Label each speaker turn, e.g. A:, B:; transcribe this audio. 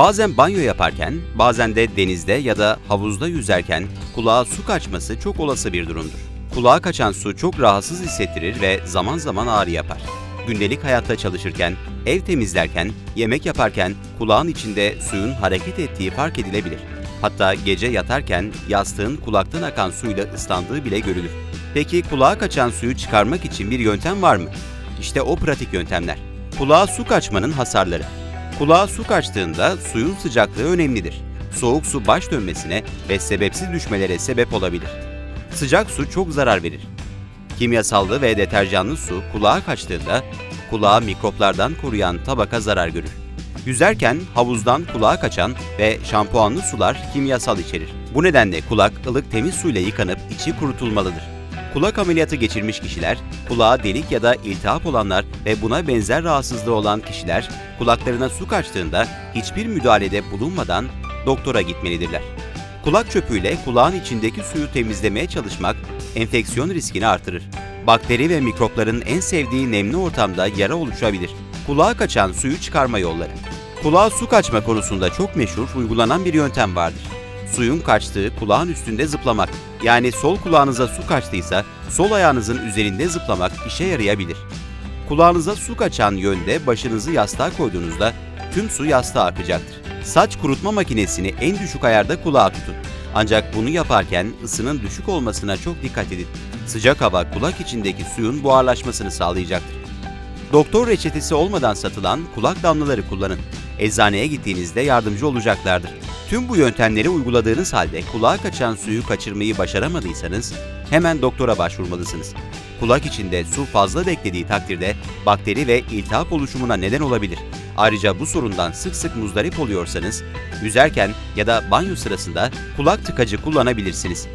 A: Bazen banyo yaparken, bazen de denizde ya da havuzda yüzerken kulağa su kaçması çok olası bir durumdur. Kulağa kaçan su çok rahatsız hissettirir ve zaman zaman ağrı yapar. Gündelik hayatta çalışırken, ev temizlerken, yemek yaparken kulağın içinde suyun hareket ettiği fark edilebilir. Hatta gece yatarken yastığın kulaktan akan suyla ıslandığı bile görülür. Peki kulağa kaçan suyu çıkarmak için bir yöntem var mı? İşte o pratik yöntemler. Kulağa su kaçmanın hasarları. Kulağa su kaçtığında suyun sıcaklığı önemlidir. Soğuk su baş dönmesine ve sebepsiz düşmelere sebep olabilir. Sıcak su çok zarar verir. Kimyasallı ve deterjanlı su kulağa kaçtığında kulağı mikroplardan koruyan tabaka zarar görür. Yüzerken havuzdan kulağa kaçan ve şampuanlı sular kimyasal içerir. Bu nedenle kulak ılık temiz suyla yıkanıp içi kurutulmalıdır. Kulak ameliyatı geçirmiş kişiler, kulağa delik ya da iltihap olanlar ve buna benzer rahatsızlığı olan kişiler kulaklarına su kaçtığında hiçbir müdahalede bulunmadan doktora gitmelidirler. Kulak çöpüyle kulağın içindeki suyu temizlemeye çalışmak enfeksiyon riskini artırır. Bakteri ve mikropların en sevdiği nemli ortamda yara oluşabilir. Kulağa kaçan suyu çıkarma yolları. Kulağa su kaçma konusunda çok meşhur uygulanan bir yöntem vardır. Suyun kaçtığı kulağın üstünde zıplamak. Yani sol kulağınıza su kaçtıysa sol ayağınızın üzerinde zıplamak işe yarayabilir. Kulağınıza su kaçan yönde başınızı yastığa koyduğunuzda tüm su yastığa akacaktır. Saç kurutma makinesini en düşük ayarda kulağa tutun. Ancak bunu yaparken ısının düşük olmasına çok dikkat edin. Sıcak hava kulak içindeki suyun buharlaşmasını sağlayacaktır. Doktor reçetesi olmadan satılan kulak damlaları kullanın. Eczaneye gittiğinizde yardımcı olacaklardır. Tüm bu yöntemleri uyguladığınız halde kulağa kaçan suyu kaçırmayı başaramadıysanız hemen doktora başvurmalısınız. Kulak içinde su fazla beklediği takdirde bakteri ve iltihap oluşumuna neden olabilir. Ayrıca bu sorundan sık sık muzdarip oluyorsanız, yüzerken ya da banyo sırasında kulak tıkacı kullanabilirsiniz.